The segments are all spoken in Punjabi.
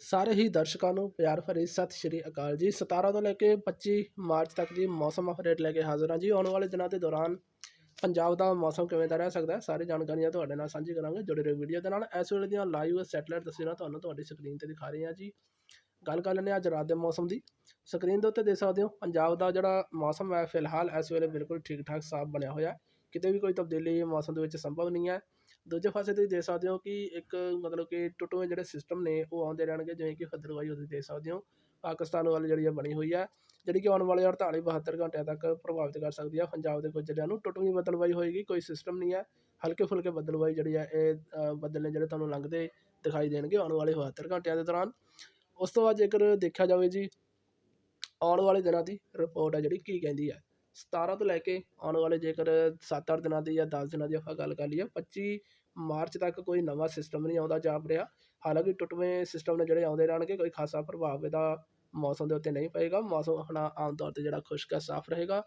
ਸਾਰੇ ਹੀ ਦਰਸ਼ਕਾਂ ਨੂੰ ਪਿਆਰ ਭਰੀ ਸਤਿ ਸ਼੍ਰੀ ਅਕਾਲ ਜੀ। 17 ਤੋਂ ਲੈ ਕੇ 25 ਮਾਰਚ ਤੱਕ ਦੀ ਮੌਸਮ ਅਪਡੇਟ ਲੈ ਕੇ ਹਾਜ਼ਰ ਹਾਂ ਜੀ। ਆਉਣ ਵਾਲੇ ਦਿਨਾਂ ਦੇ ਦੌਰਾਨ ਪੰਜਾਬ ਦਾ ਮੌਸਮ ਕਿਵੇਂ ਦਾ ਰਹਿ ਸਕਦਾ ਹੈ, ਸਾਰੀ ਜਾਣਕਾਰੀਆਂ ਤੁਹਾਡੇ ਨਾਲ ਸਾਂਝੀ ਕਰਾਂਗੇ ਜੁੜੇ ਰਹੋ ਵੀਡੀਓ ਦੇ ਨਾਲ। ਇਸ ਵੇਲੇ ਦੀਆਂ ਲਾਈਵ ਸੈਟਲਾਈਟ ਤਸਵੀਰਾਂ ਤੁਹਾਨੂੰ ਤੁਹਾਡੀ ਸਕਰੀਨ ਤੇ ਦਿਖਾ ਰਹੇ ਹਾਂ ਜੀ। ਗੱਲ ਕਰ ਲੈਂਦੇ ਹਾਂ ਅੱਜ ਰਾਤ ਦੇ ਮੌਸਮ ਦੀ। ਸਕਰੀਨ ਦੇ ਉੱਤੇ ਦੇਖ ਸਕਦੇ ਹੋ, ਪੰਜਾਬ ਦਾ ਜਿਹੜਾ ਮੌਸਮ ਹੈ, ਫਿਲਹਾਲ ਇਸ ਵੇਲੇ ਬਿਲਕੁਲ ਠੀਕ ਠਾਕ ਸਾਫ਼ ਬਣਿਆ ਹੋਇਆ ਕਿਤੇ ਵੀ ਕੋਈ ਤਬਦੀਲੀ ਮੌਸਮ ਦੇ ਵਿੱਚ ਸੰਭਵ ਨਹੀਂ ਹੈ। ਦੂਜੇ ਪਾਸੇ ਤੁਸੀਂ ਦੇਖ ਸਕਦੇ ਹੋ ਕਿ ਇੱਕ ਮਤਲਬ ਕਿ ਟੁੱਟਵੇਂ ਜਿਹੜੇ ਸਿਸਟਮ ਨੇ ਉਹ ਆਉਂਦੇ ਰਹਿਣਗੇ ਜਿਵੇਂ ਕਿ ਭਦਰਵਾਈ ਤੁਸੀਂ ਦੇਖ ਸਕਦੇ ਹੋ। ਪਾਕਿਸਤਾਨ ਵੱਲ ਜਿਹੜੀ ਆ ਬਣੀ ਹੋਈ ਹੈ ਜਿਹੜੀ ਕਿ ਆਉਣ ਵਾਲੇ 48 72 ਘੰਟਿਆਂ ਤੱਕ ਪ੍ਰਭਾਵਿਤ ਕਰ ਸਕਦੀ ਹੈ ਪੰਜਾਬ ਦੇ ਕੁਝ ਜ਼ਿਲ੍ਹਿਆਂ ਨੂੰ ਟੁੱਟਵੀਂ ਬਦਲਵਾਈ ਹੋਏਗੀ ਕੋਈ ਸਿਸਟਮ ਨਹੀਂ ਹੈ ਹਲਕੇ ਫੁਲਕੇ ਬਦਲਵਾਈ ਜਿਹੜੀ ਹੈ ਇਹ ਅ, ਬੱਦਲ ਨੇ ਜਿਹੜੇ ਤੁਹਾਨੂੰ ਲੰਘਦੇ ਦਿਖਾਈ ਦੇਣਗੇ ਆਉਣ ਵਾਲੇ 72 ਘੰਟਿਆਂ ਦੇ ਦੌਰਾਨ। ਉਸ ਤੋਂ ਬਾਅਦ ਜੇਕਰ ਦੇਖਿਆ ਜਾਵੇ ਜੀ ਆਉਣ ਵਾਲੇ ਦਿਨਾਂ ਦੀ ਰਿਪੋਰਟ ਹੈ ਜਿਹੜੀ ਕੀ ਕਹਿੰਦੀ ਹੈ 17 ਤੋਂ ਲੈ ਕੇ ਆਉਣ ਵਾਲੇ ਜੇਕਰ 7-8 ਦਿਨਾਂ ਦੀ ਜਾਂ ਦਸ ਦਿਨਾਂ ਦੀ ਆਪਾਂ ਗੱਲ ਕਰ ਲਈਏ 25 ਮਾਰਚ ਤੱਕ ਕੋਈ ਨਵਾਂ ਸਿਸਟਮ ਨਹੀਂ ਆਉਂਦਾ ਜਾਪ ਰਿਹਾ। ਹਾਲਾਂਕਿ ਟੁੱਟਵੇਂ ਸਿਸਟਮ ਨੇ ਜਿਹੜੇ ਆਉਂਦੇ ਰਹਿਣਗੇ, ਕੋਈ ਖਾਸਾ ਪ੍ਰਭਾਵ ਇਹਦਾ ਮੌਸਮ ਦੇ ਉੱਤੇ ਨਹੀਂ ਪਏਗਾ। ਮੌਸਮ ਆਪਣਾ ਆਮ ਤੌਰ ਤੇ ਜਿਹੜਾ ਖੁਸ਼ਕ ਹੈ, ਸਾਫ਼ ਰਹੇਗਾ।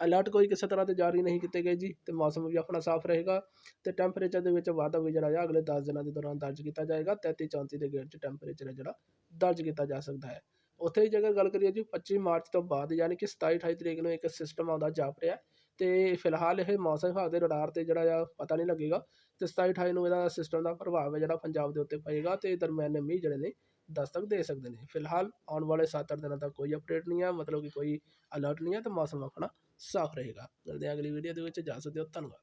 ਅਲਰਟ ਕੋਈ ਕਿਸੇ ਤਰ੍ਹਾਂ ਦੇ ਜਾਰੀ ਨਹੀਂ ਕੀਤੇ ਗਏ ਜੀ, ਤੇ ਮੌਸਮ ਵੀ ਆਪਣਾ ਸਾਫ਼ ਰਹੇਗਾ। ਤੇ ਟੈਂਪਰੇਚਰ ਦੇ ਵਿੱਚ ਵਾਧਾ ਵੀ ਜਿਹੜਾ ਹੈ ਅਗਲੇ 10 ਦਿਨਾਂ ਦੇ ਦੌਰਾਨ ਦਰਜ ਕੀਤਾ ਜਾਏਗਾ। 33 34 ਦੇ ਗੇੜ 'ਚ ਟੈਂਪਰੇਚਰ ਹੈ ਜਿਹੜਾ ਦਰਜ ਕੀਤਾ ਜਾ ਸਕਦਾ ਹੈ। ਉੱਥੇ ਹੀ ਜੇਕਰ ਗੱਲ ਕਰੀਏ ਜੀ 25 ਮਾਰਚ ਤੋਂ ਬਾਅਦ ਯਾਨੀ ਕਿ 27 28 ਤਰੀਕ ਨੂੰ ਇੱਕ ਸਿਸਟਮ ਆਉਂਦਾ ਜਾਪ ਰਿਹਾ ਅਤੇ ਫਿਲਹਾਲ ਇਹ ਮੌਸਮ ਵਿਭਾਗ ਦੇ ਰਡਾਰ ਤੇ ਜਿਹੜਾ ਆ ਪਤਾ ਨਹੀਂ ਲੱਗੇਗਾ ਅਤੇ ਸਤਾਈ, ਅਠਾਈ ਨੂੰ ਇਹਦਾ ਸਿਸਟਮ ਦਾ ਪ੍ਰਭਾਵ ਹੈ ਜਿਹੜਾ ਪੰਜਾਬ ਦੇ ਉੱਤੇ ਪਏਗਾ ਅਤੇ ਦਰਮਿਆਨੇ ਮੀਂਹ ਜਿਹੜੇ ਨੇ ਦਸਤਕ ਦੇ ਸਕਦੇ ਨੇ। ਫਿਲਹਾਲ ਆਉਣ ਵਾਲੇ 7-8 ਦਿਨਾਂ ਤੱਕ ਕੋਈ ਅਪਡੇਟ ਨਹੀਂ ਹੈ ਮਤਲਬ ਕਿ ਕੋਈ ਅਲਰਟ ਨਹੀਂ ਹੈ ਅਤੇ ਮੌਸਮ ਆਪਣਾ ਸਾਫ਼ ਰਹੇਗਾ। ਮਿਲਦੇ ਹਾਂ ਅਗਲੀ ਵੀਡੀਓ ਦੇ ਵਿੱਚ, ਜਾ ਸਕਦੇ ਹੋ ਧੰਨਵਾਦ।